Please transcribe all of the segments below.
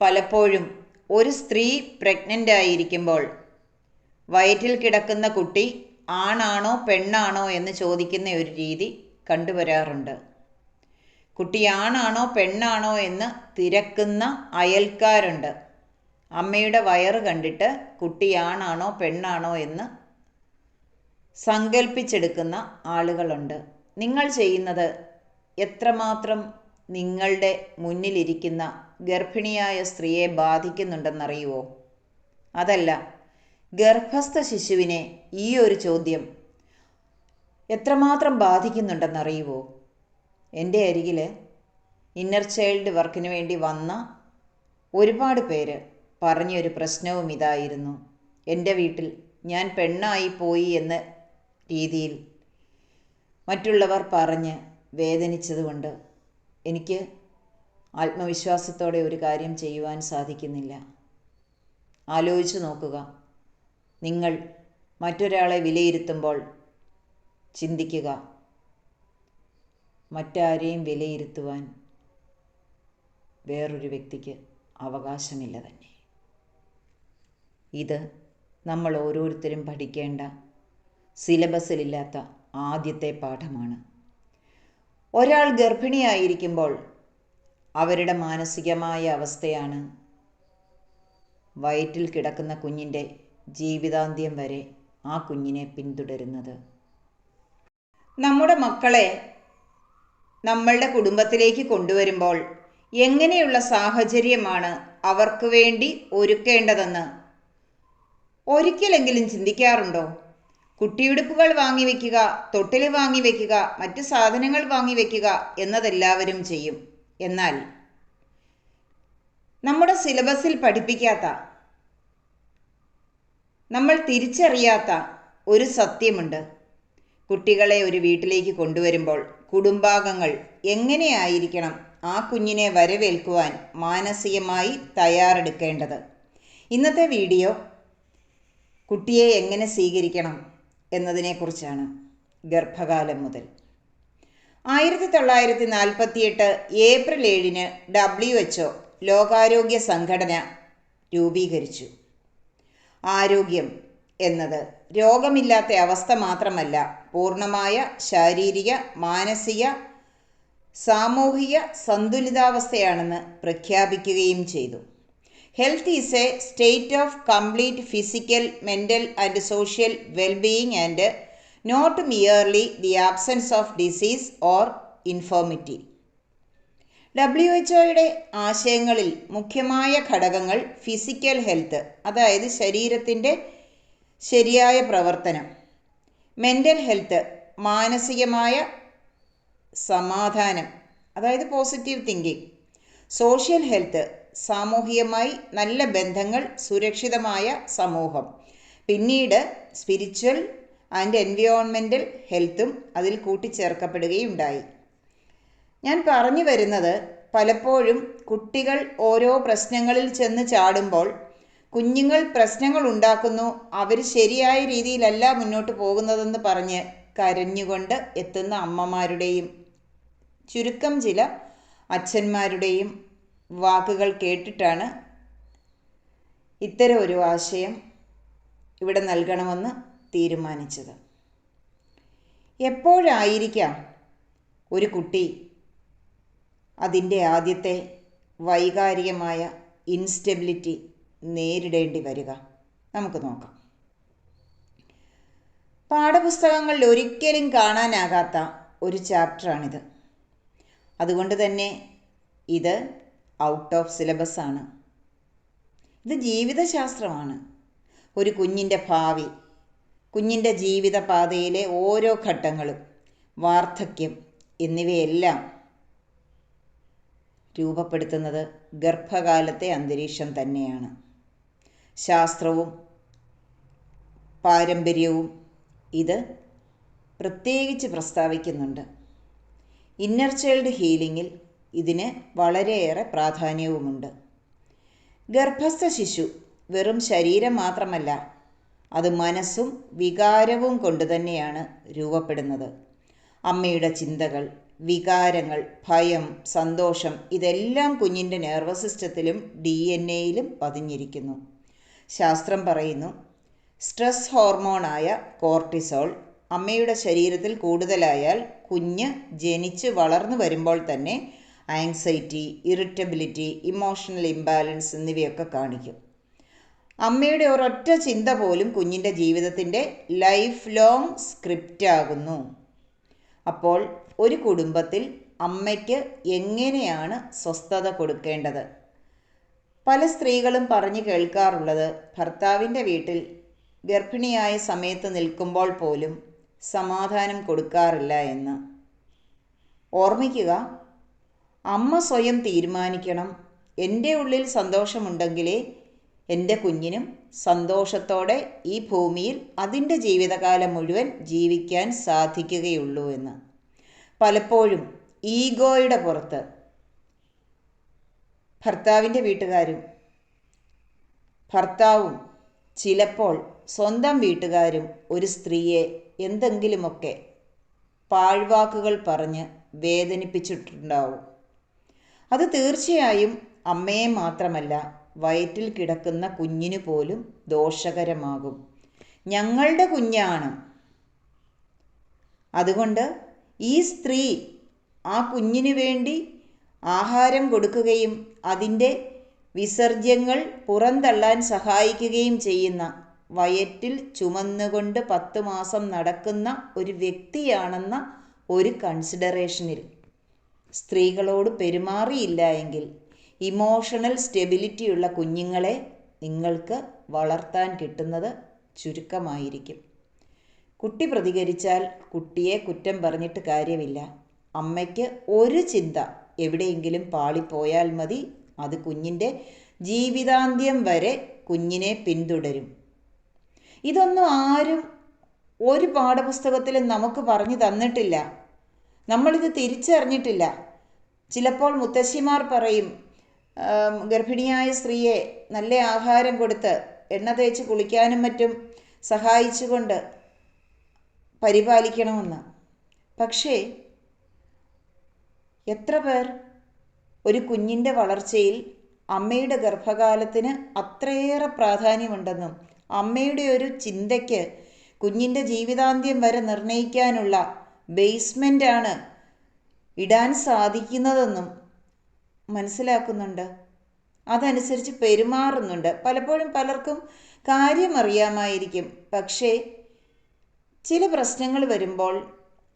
പലപ്പോഴും ഒരു സ്ത്രീ പ്രഗ്നന്റ് ആയിരിക്കുമ്പോൾ വയറ്റിൽ കിടക്കുന്ന കുട്ടി ആണാണോ പെണ്ണാണോ എന്ന് ചോദിക്കുന്ന ഒരു രീതി കണ്ടുവരാറുണ്ട്. കുട്ടി ആണാണോ പെണ്ണാണോ എന്ന് തിരക്കുന്ന അയൽക്കാരുണ്ട്. അമ്മയുടെ വയറ് കണ്ടിട്ട് കുട്ടി ആണാണോ പെണ്ണാണോ എന്ന് സങ്കല്പിച്ചെടുക്കുന്ന ആളുകളുണ്ട്. നിങ്ങൾ ചെയ്യുന്നത് എത്രമാത്രം നിങ്ങളുടെ മുന്നിലിരിക്കുന്ന ഗർഭിണിയായ സ്ത്രീയെ ബാധിക്കുന്നുണ്ടെന്നറിയുവോ? അതല്ല ഗർഭസ്ഥ ശിശുവിനെ ഈ ഒരു ചോദ്യം എത്രമാത്രം ബാധിക്കുന്നുണ്ടെന്നറിയുവോ? എന്റെ അരികിൽ ഇന്നർ ചൈൽഡ് വർക്കിന് വേണ്ടി വന്ന ഒരുപാട് പേര് പറഞ്ഞൊരു പ്രശ്നവും ഇതായിരുന്നു. എന്റെ വീട്ടിൽ ഞാൻ പെണ്ണായി പോയി എന്ന രീതിയിൽ മറ്റുള്ളവർ പറഞ്ഞ് വേദനിച്ചതുകൊണ്ട് എനിക്ക് ആത്മവിശ്വാസത്തോടെ ഒരു കാര്യം ചെയ്യുവാൻ സാധിക്കുന്നില്ല. ആലോചിച്ചു നോക്കുക. നിങ്ങൾ മറ്റൊരാളെ വിലയിരുത്തുമ്പോൾ ചിന്തിക്കുക. മറ്റാരെയും വിലയിരുത്തുവാൻ വേറൊരു വ്യക്തിക്ക് അവകാശമില്ല തന്നെ. ഇത് നമ്മൾ ഓരോരുത്തരും പഠിക്കേണ്ട സിലബസിലില്ലാത്ത ആദ്യത്തെ പാഠമാണ്. ഒരാൾ ഗർഭിണിയായിരിക്കുമ്പോൾ അവരുടെ മാനസികമായ അവസ്ഥയാണ് വയറ്റിൽ കിടക്കുന്ന കുഞ്ഞിന്റെ ജീവിതാന്ത്യം വരെ ആ കുഞ്ഞിനെ പിന്തുടരുന്നത്. നമ്മുടെ മക്കളെ നമ്മളുടെ കുടുംബത്തിലേക്ക് കൊണ്ടുവരുമ്പോൾ എങ്ങനെയുള്ള സാഹചര്യമാണ് അവർക്ക് വേണ്ടി ഒരുക്കേണ്ടതെന്ന് ഒരിക്കലെങ്കിലും ചിന്തിക്കാറുണ്ടോ? കുട്ടിയുടുപ്പുകൾ വാങ്ങി വെക്കുക തൊട്ടിൽ വാങ്ങി വെക്കുക മറ്റ് സാധനങ്ങൾ വാങ്ങി വെക്കുക എന്നതെല്ലാവരും ചെയ്യും. എന്നാൽ നമ്മുടെ സിലബസിൽ പഠിപ്പിക്കാത്ത നമ്മൾ തിരിച്ചറിയാത്ത ഒരു സത്യമുണ്ട്. കുട്ടികളെ ഒരു വീട്ടിലേക്ക് കൊണ്ടുവരുമ്പോൾ കുടുംബാംഗങ്ങൾ എങ്ങനെയായിരിക്കണം ആ കുഞ്ഞിനെ വരവേൽക്കുവാൻ മാനസികമായി തയ്യാറെടുക്കേണ്ടത്? ഇന്നത്തെ വീഡിയോ കുട്ടിയെ എങ്ങനെ സ്വീകരിക്കണം? എന്നതിനെക്കുറിച്ചാണ് ഗർഭകാലം മുതൽ. ആയിരത്തി തൊള്ളായിരത്തി നാൽപ്പത്തിയെട്ട് ഏപ്രിൽ ഏഴിന് ഡബ്ല്യു എച്ച് ലോകാരോഗ്യ സംഘടന രൂപീകരിച്ചു. ആരോഗ്യം എന്നത് രോഗമില്ലാത്ത അവസ്ഥ മാത്രമല്ല പൂർണമായ ശാരീരിക മാനസിക സാമൂഹിക സന്തുലിതാവസ്ഥയാണെന്ന് പ്രഖ്യാപിക്കുകയും ചെയ്തു. Health is a state of complete physical mental and social wellbeing and not merely the absence of disease or infirmity W H ഒയുടെ ആശയങ്ങളിൽ മുഖ്യമായ ഘടകങ്ങൾ ഫിസിക്കൽ ഹെൽത്ത് അതായത് ശരീരത്തിന്റെ ശരിയായ പ്രവർത്തനം മെന്റൽ ഹെൽത്ത് മാനസികമായ സമാധാനം അതായത് പോസിറ്റീവ് തിങ്കിങ് സോഷ്യൽ ഹെൽത്ത് സാമൂഹികമായി നല്ല ബന്ധങ്ങൾ സുരക്ഷിതമായ സമൂഹം. പിന്നീട് സ്പിരിച്വൽ ആൻഡ് എൻവിയോൺമെന്റൽ ഹെൽത്തും അതിൽ കൂട്ടിച്ചേർക്കപ്പെടുകയുണ്ടായി. ഞാൻ പറഞ്ഞു വരുന്നത് പലപ്പോഴും കുട്ടികൾ ഓരോ പ്രശ്നങ്ങളിൽ ചെന്ന് ചാടുമ്പോൾ കുഞ്ഞുങ്ങൾ പ്രശ്നങ്ങൾ ഉണ്ടാക്കുന്നു അവർ ശരിയായ രീതിയിലല്ല മുന്നോട്ട് പോകുന്നതെന്ന് പറഞ്ഞ് കരഞ്ഞുകൊണ്ട് എത്തുന്ന അമ്മമാരുടെയും ചുരുക്കം ചില അച്ഛന്മാരുടെയും വാക്കുകൾ കേട്ടിട്ടാണ് ഇത്തരം ഒരു ആശയം ഇവിടെ നൽകണമെന്ന് തീരുമാനിച്ചത്. എപ്പോഴായിരിക്കാം ഒരു കുട്ടി അതിന്റെ ആദ്യത്തെ വൈകാരികമായ ഇൻസ്റ്റെബിലിറ്റി നേരിടേണ്ടി വരിക? നമുക്ക് നോക്കാം. പാഠപുസ്തകങ്ങളിൽ ഒരിക്കലും കാണാനാകാത്ത ഒരു ചാപ്റ്ററാണിത്. അതുകൊണ്ട് തന്നെ ഇത് ഔട്ട് ഓഫ് സിലബസ് ആണ്. ഇത് ജീവിതശാസ്ത്രമാണ്. ഒരു കുഞ്ഞിന്റെ ഭാവി കുഞ്ഞിന്റെ ജീവിതപാതയിലെ ഓരോ ഘട്ടങ്ങളും വാർദ്ധക്യം എന്നിവയെല്ലാം രൂപപ്പെടുത്തുന്നത് ഗർഭകാലത്തെ അന്തരീക്ഷം തന്നെയാണ്. ശാസ്ത്രവും പാരമ്പര്യവും ഇത് പ്രത്യേകിച്ച് പ്രസ്താവിക്കുന്നുണ്ട്. ഇന്നർ ചൈൽഡ് ഹീലിങ്ങിൽ ഇതിന് വളരെയേറെ പ്രാധാന്യവുമുണ്ട്. ഗർഭസ്ഥ ശിശു വെറും ശരീരം മാത്രമല്ല അത് മനസ്സും വികാരവും കൊണ്ട് തന്നെയാണ് രൂപപ്പെടുന്നത്. അമ്മയുടെ ചിന്തകൾ വികാരങ്ങൾ ഭയം സന്തോഷം ഇതെല്ലാം കുഞ്ഞിന്റെ നെർവസ് സിസ്റ്റത്തിലും ഡി എൻ എയിലും പതിഞ്ഞിരിക്കുന്നു. ശാസ്ത്രം പറയുന്നു സ്ട്രെസ് ഹോർമോണായ കോർട്ടിസോൾ അമ്മയുടെ ശരീരത്തിൽ കൂടുതലായാൽ കുഞ്ഞ് ജനിച്ച് വളർന്നു വരുമ്പോൾ തന്നെ ആങ്സൈറ്റി ഇറിറ്റബിലിറ്റി ഇമോഷണൽ ഇംബാലൻസ് എന്നിവയൊക്കെ കാണിക്കും. അമ്മയുടെ ഒരൊറ്റ ചിന്ത പോലും കുഞ്ഞിന്റെ ജീവിതത്തിന്റെ ലൈഫ് ലോങ് സ്ക്രിപ്റ്റാകുന്നു അപ്പോൾ ഒരു കുടുംബത്തിൽ അമ്മയ്ക്ക് എങ്ങനെയാണ് സ്വസ്ഥത കൊടുക്കേണ്ടത്? പല സ്ത്രീകളും പറഞ്ഞു കേൾക്കാറുള്ളത് ഭർത്താവിന്റെ വീട്ടിൽ ഗർഭിണിയായ സമയത്ത് നിൽക്കുമ്പോൾ പോലും സമാധാനം കൊടുക്കാറില്ല എന്ന്. ഓർമ്മിക്കുക അമ്മ സ്വയം തീരുമാനിക്കണം. എന്റെ ഉള്ളിൽ സന്തോഷമുണ്ടെങ്കിലേ എന്റെ കുഞ്ഞിനും സന്തോഷത്തോടെ ഈ ഭൂമിയിൽ അതിന്റെ ജീവിതകാലം മുഴുവൻ ജീവിക്കാൻ സാധിക്കുകയുള്ളൂ എന്ന്. പലപ്പോഴും ഈഗോയുടെ പുറത്ത്. ഭർത്താവിന്റെ വീട്ടുകാരും ഭർത്താവും ചിലപ്പോൾ സ്വന്തം വീട്ടുകാരും ഒരു സ്ത്രീയെ എന്തെങ്കിലുമൊക്കെ പാഴ്വാക്കുകൾ പറഞ്ഞ് വേദനിപ്പിച്ചിട്ടുണ്ടാവും. അത് തീർച്ചയായും അമ്മയെ മാത്രമല്ല വയറ്റിൽ കിടക്കുന്ന കുഞ്ഞിനു പോലും ദോഷകരമാകും. ഞങ്ങളുടെ കുഞ്ഞാണ്. അതുകൊണ്ട് ഈ സ്ത്രീ ആ കുഞ്ഞിനു വേണ്ടി ആഹാരം കൊടുക്കുകയും അതിന്റെ വിസർജ്യങ്ങൾ പുറന്തള്ളാൻ സഹായിക്കുകയും ചെയ്യുന്ന വയറ്റിൽ ചുമന്നുകൊണ്ട് പത്ത് മാസം നടക്കുന്ന ഒരു വ്യക്തിയാണെന്ന ഒരു കൺസിഡറേഷനിൽ സ്ത്രീകളോട് പെരുമാറിയില്ല എങ്കിൽ ഇമോഷണൽ സ്റ്റെബിലിറ്റിയുള്ള കുഞ്ഞുങ്ങളെ നിങ്ങൾക്ക് വളർത്താൻ കിട്ടുന്നത് ചുരുക്കമായിരിക്കും. കുട്ടി പ്രതികരിച്ചാൽ കുട്ടിയെ കുറ്റം പറഞ്ഞിട്ട് കാര്യമില്ല. അമ്മയ്ക്ക് ഒരു ചിന്ത എവിടെയെങ്കിലും പാളിപ്പോയാൽ മതി. അത് കുഞ്ഞിന്റെ ജീവിതാന്ത്യം വരെ കുഞ്ഞിനെ പിന്തുടരും. ഇതൊന്നും ആരും ഒരു പാഠപുസ്തകത്തിലും നമുക്ക് പറഞ്ഞു തന്നിട്ടില്ല. നമ്മളിത് തിരിച്ചറിഞ്ഞിട്ടില്ല. ചിലപ്പോൾ മുത്തശ്ശിമാർ പറയും ഗർഭിണിയായ സ്ത്രീയെ നല്ല ആഹാരം കൊടുത്ത് എണ്ണ തേച്ച് കുളിക്കാനും മറ്റും സഹായിച്ചുകൊണ്ട് പരിപാലിക്കണമെന്ന്. പക്ഷേ എത്ര പേർ ഒരു കുഞ്ഞിന്റെ വളർച്ചയിൽ അമ്മയുടെ ഗർഭകാലത്തിന് അത്രയേറെ പ്രാധാന്യമുണ്ടെന്നും അമ്മയുടെ ഒരു ചിന്തയ്ക്ക് കുഞ്ഞിന്റെ ജീവിതാന്ത്യം വരെ നിർണയിക്കാനുള്ള ബേസ്മെന്റാണ് ഇടാൻ സാധിക്കുന്നതെന്നും മനസ്സിലാക്കുന്നുണ്ട്. അതനുസരിച്ച് പെരുമാറുന്നുണ്ട്. പലപ്പോഴും പലർക്കും കാര്യമറിയാമായിരിക്കും. പക്ഷേ ചില പ്രശ്നങ്ങൾ വരുമ്പോൾ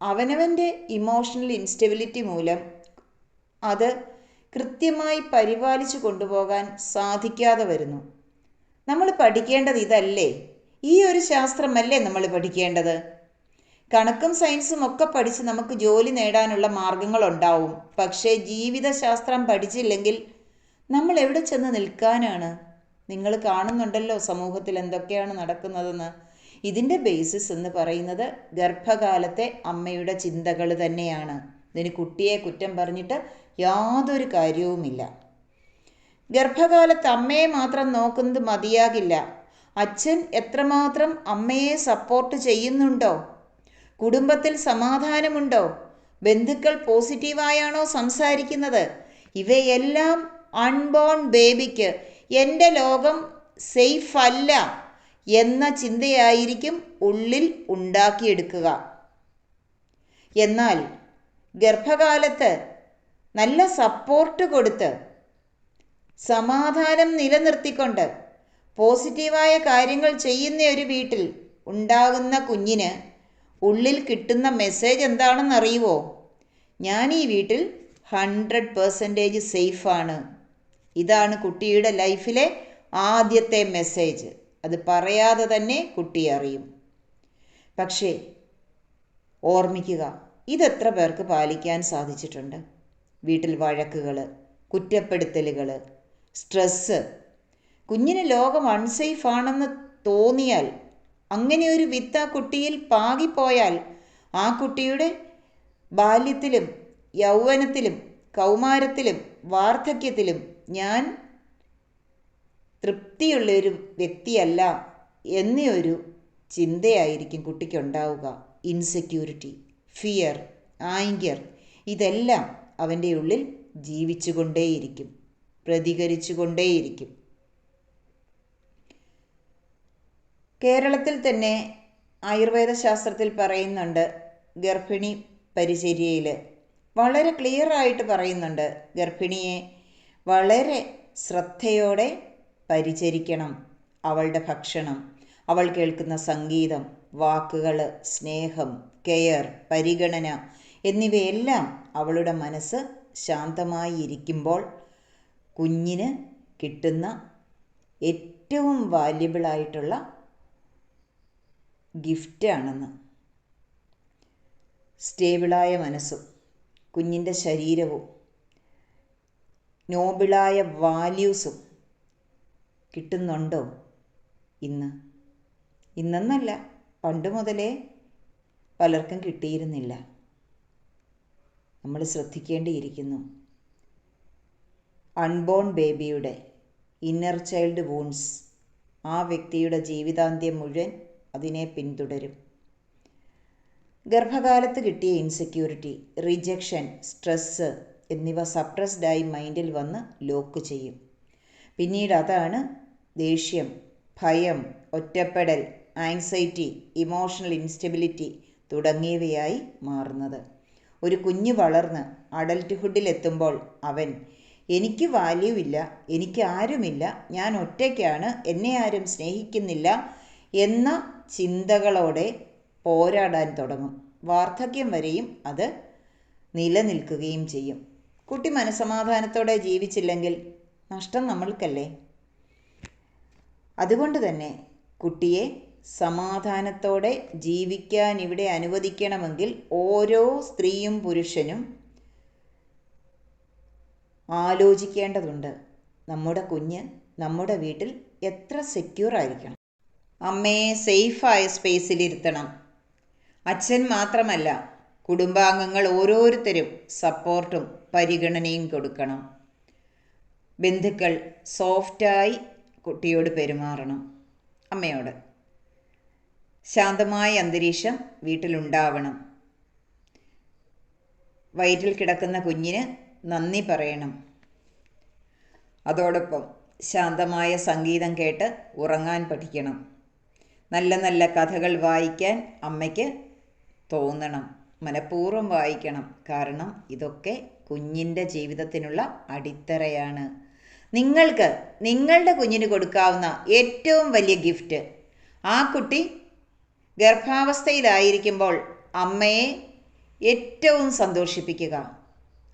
അവനവന്റെ ഇമോഷണൽ ഇൻസ്റ്റെബിലിറ്റി മൂലം അത് കൃത്യമായി പരിപാലിച്ചു കൊണ്ടുപോകാൻ സാധിക്കാതെ വരുന്നു. നമ്മൾ പഠിക്കേണ്ടത് ഇതല്ലേ? ഈ ഒരു ശാസ്ത്രമല്ലേ നമ്മൾ പഠിക്കേണ്ടത്? കണക്കും സയൻസും ഒക്കെ പഠിച്ച് നമുക്ക് ജോലി നേടാനുള്ള മാർഗങ്ങളുണ്ടാവും. പക്ഷേ ജീവിതശാസ്ത്രം പഠിച്ചില്ലെങ്കിൽ നമ്മൾ എവിടെ ചെന്ന് നിൽക്കാനാണ്? നിങ്ങൾ കാണുന്നുണ്ടല്ലോ സമൂഹത്തിൽ എന്തൊക്കെയാണ് നടക്കുന്നതെന്ന്. ഇതിന്റെ ബേസിസ് എന്ന് പറയുന്നത് ഗർഭകാലത്തെ അമ്മയുടെ ചിന്തകൾ തന്നെയാണ്. ഇതിന് കുട്ടിയെ കുറ്റം പറഞ്ഞിട്ട് യാതൊരു കാര്യവുമില്ല. ഗർഭകാലത്ത് അമ്മയെ മാത്രം നോക്കുന്നത് മതിയാകില്ല. അച്ഛൻ എത്രമാത്രം അമ്മയെ സപ്പോർട്ട് ചെയ്യുന്നുണ്ടോ? കുടുംബത്തിൽ സമാധാനമുണ്ടോ? ബന്ധുക്കൾ പോസിറ്റീവായാണോ സംസാരിക്കുന്നത്? ഇവയെല്ലാം അൺബോൺ ബേബിക്ക് എന്റെ ലോകം സേഫ് അല്ല എന്ന ചിന്തയായിരിക്കും ഉള്ളിൽ ഉണ്ടാക്കിയെടുക്കുക. എന്നാൽ ഗർഭകാലത്ത് നല്ല സപ്പോർട്ട് കൊടുത്ത് സമാധാനം നിലനിർത്തിക്കൊണ്ട് പോസിറ്റീവായ കാര്യങ്ങൾ ചെയ്യുന്ന ഒരു വീട്ടിൽ ഉണ്ടാകുന്ന കുഞ്ഞിന് ഉള്ളിൽ കിട്ടുന്ന മെസ്സേജ് എന്താണെന്ന് അറിയുവോ ഞാൻ ഈ വീട്ടിൽ ഹൺഡ്രഡ് പേഴ്സന്റേജ് സേഫാണ് ഇതാണ് കുട്ടിയുടെ ലൈഫിലെ ആദ്യത്തെ മെസ്സേജ് അത് പറയാതെ തന്നെ കുട്ടി അറിയും. പക്ഷേ ഓർമ്മിക്കുക ഇതെത്ര പേർക്ക് പാലിക്കാൻ സാധിച്ചിട്ടുണ്ട്? വീട്ടിൽ വഴക്കുകൾ കുറ്റപ്പെടുത്തലുകൾ സ്ട്രെസ്സ് കുഞ്ഞിന് ലോകം അൺസേഫ് ആണെന്ന് തോന്നിയാൽ അങ്ങനെ ഒരു വിത്ത് ആ കുട്ടിയിൽ പാകിപ്പോയാൽ ആ കുട്ടിയുടെ ബാല്യത്തിലും യൗവനത്തിലും കൗമാരത്തിലും വാർദ്ധക്യത്തിലും ഞാൻ തൃപ്തിയുള്ളൊരു വ്യക്തിയല്ല എന്നൊരു ചിന്തയായിരിക്കും കുട്ടിക്കുണ്ടാവുക. ഇൻസെക്യൂരിറ്റി ഫിയർ ആങ്കർ ഇതെല്ലാം അവന്റെ ഉള്ളിൽ ജീവിച്ചുകൊണ്ടേയിരിക്കും പ്രതികരിച്ചുകൊണ്ടേയിരിക്കും. കേരളത്തിൽ തന്നെ ആയുർവേദ ശാസ്ത്രത്തിൽ പറയുന്നുണ്ട് ഗർഭിണി പരിചര്യയിൽ വളരെ ക്ലിയർ ആയിട്ട് പറയുന്നുണ്ട് ഗർഭിണിയെ വളരെ ശ്രദ്ധയോടെ പരിചരിക്കണം അവളുടെ ഭക്ഷണം. അവൾ കേൾക്കുന്ന സംഗീതം വാക്കുകൾ സ്നേഹം കെയർ പരിഗണന എന്നിവയെല്ലാം അവളുടെ മനസ്സ് ശാന്തമായി ഇരിക്കുമ്പോൾ കുഞ്ഞിന് കിട്ടുന്ന ഏറ്റവും വാല്യബിളായിട്ടുള്ള ഗിഫ്റ്റാണെന്ന് സ്റ്റേബിളായ മനസ്സും കുഞ്ഞിന്റെ ശരീരവും നോബിളായ വാല്യൂസും കിട്ടുന്നുണ്ടോ ഇന്ന്? ഇന്നെന്നല്ല പണ്ട് മുതലേ പലർക്കും കിട്ടിയിരുന്നില്ല. നമ്മൾ ശ്രദ്ധിക്കേണ്ടിയിരിക്കുന്നു. അൺബോൺ ബേബിയുടെ ഇന്നർ ചൈൽഡ് വൂൺസ് ആ വ്യക്തിയുടെ ജീവിതാന്ത്യം മുഴുവൻ അതിനെ പിന്തുടരും. ഗർഭകാലത്ത് കിട്ടിയ ഇൻസെക്യൂരിറ്റി റിജക്ഷൻ സ്ട്രെസ്സ് എന്നിവ സപ്രസ്ഡായി മൈൻഡിൽ വന്ന് ലോക്ക് ചെയ്യും. പിന്നീട് അതാണ് ദേഷ്യം ഭയം ഒറ്റപ്പെടൽ ആൻസൈറ്റി ഇമോഷണൽ ഇൻസ്റ്റെബിലിറ്റി തുടങ്ങിയവയായി മാറുന്നത്. ഒരു കുഞ്ഞ് വളർന്ന് അഡൽട്ട്ഹുഡിൽ എത്തുമ്പോൾ അവൻ എനിക്ക് വാല്യൂ ഇല്ല എനിക്ക് ആരുമില്ല ഞാൻ ഒറ്റയ്ക്കാണ് എന്നെ ആരും സ്നേഹിക്കുന്നില്ല എന്ന ചിന്തകളോടെ പോരാടാൻ തുടങ്ങും. വാർദ്ധക്യം വരെയും അത് നിലനിൽക്കുകയും ചെയ്യും. കുട്ടി മനസമാധാനത്തോടെ ജീവിച്ചില്ലെങ്കിൽ നഷ്ടം നമ്മൾക്കല്ലേ? അതുകൊണ്ട് തന്നെ കുട്ടിയെ സമാധാനത്തോടെ ജീവിക്കാൻ ഇവിടെ അനുവദിക്കണമെങ്കിൽ ഓരോ സ്ത്രീയും പുരുഷനും ആലോചിക്കേണ്ടതുണ്ട്. നമ്മുടെ കുഞ്ഞ് നമ്മുടെ വീട്ടിൽ എത്ര സെക്യൂർ ആയിരിക്കണം? അമ്മയെ സേഫായ സ്പേസിലിരുത്തണം. അച്ഛൻ മാത്രമല്ല കുടുംബാംഗങ്ങൾ ഓരോരുത്തരും സപ്പോർട്ടും പരിഗണനയും കൊടുക്കണം. ബന്ധുക്കൾ സോഫ്റ്റായി കുട്ടിയോട് പെരുമാറണം. അമ്മയോട്. ശാന്തമായ അന്തരീക്ഷം വീട്ടിലുണ്ടാവണം. വയറ്റിൽ കിടക്കുന്ന കുഞ്ഞിന് നന്ദി പറയണം. അതോടൊപ്പം ശാന്തമായ സംഗീതം കേട്ട് ഉറങ്ങാൻ പഠിക്കണം. നല്ല നല്ല കഥകൾ വായിക്കാൻ അമ്മയ്ക്ക് തോന്നണം. മനഃപൂർവം വായിക്കണം. കാരണം ഇതൊക്കെ കുഞ്ഞിന്റെ ജീവിതത്തിനുള്ള അടിത്തറയാണ്. നിങ്ങൾക്ക് നിങ്ങളുടെ കുഞ്ഞിന് കൊടുക്കാവുന്ന ഏറ്റവും വലിയ ഗിഫ്റ്റ്. ആ കുട്ടി ഗർഭാവസ്ഥയിലായിരിക്കുമ്പോൾ അമ്മയെ ഏറ്റവും സന്തോഷിപ്പിക്കുക.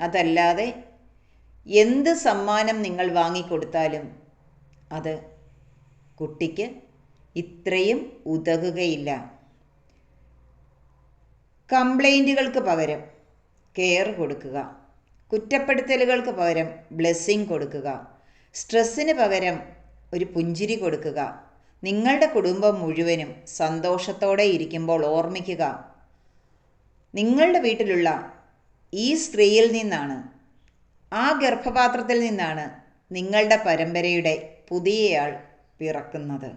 അതല്ലാതെ എന്ത് സമ്മാനം നിങ്ങൾ വാങ്ങിക്കൊടുത്താലും അത് കുട്ടിക്ക് ഇത്രയും ഉതകുകയില്ല. കംപ്ലൈന്റുകൾക്ക് പകരം കെയർ കൊടുക്കുക. കുറ്റപ്പെടുത്തലുകൾക്ക് പകരം ബ്ലെസ്സിങ് കൊടുക്കുക. സ്ട്രെസ്സിന് പകരം ഒരു പുഞ്ചിരി കൊടുക്കുക. നിങ്ങളുടെ കുടുംബം മുഴുവനും സന്തോഷത്തോടെ ഇരിക്കുമ്പോൾ ഓർമ്മിക്കുക. നിങ്ങളുടെ വീട്ടിലുള്ള ഈ സ്ത്രീയിൽ നിന്നാണ് ആ ഗർഭപാത്രത്തിൽ നിന്നാണ് നിങ്ങളുടെ പരമ്പരയുടെ പുതിയയാൾ പിറക്കുന്നത്.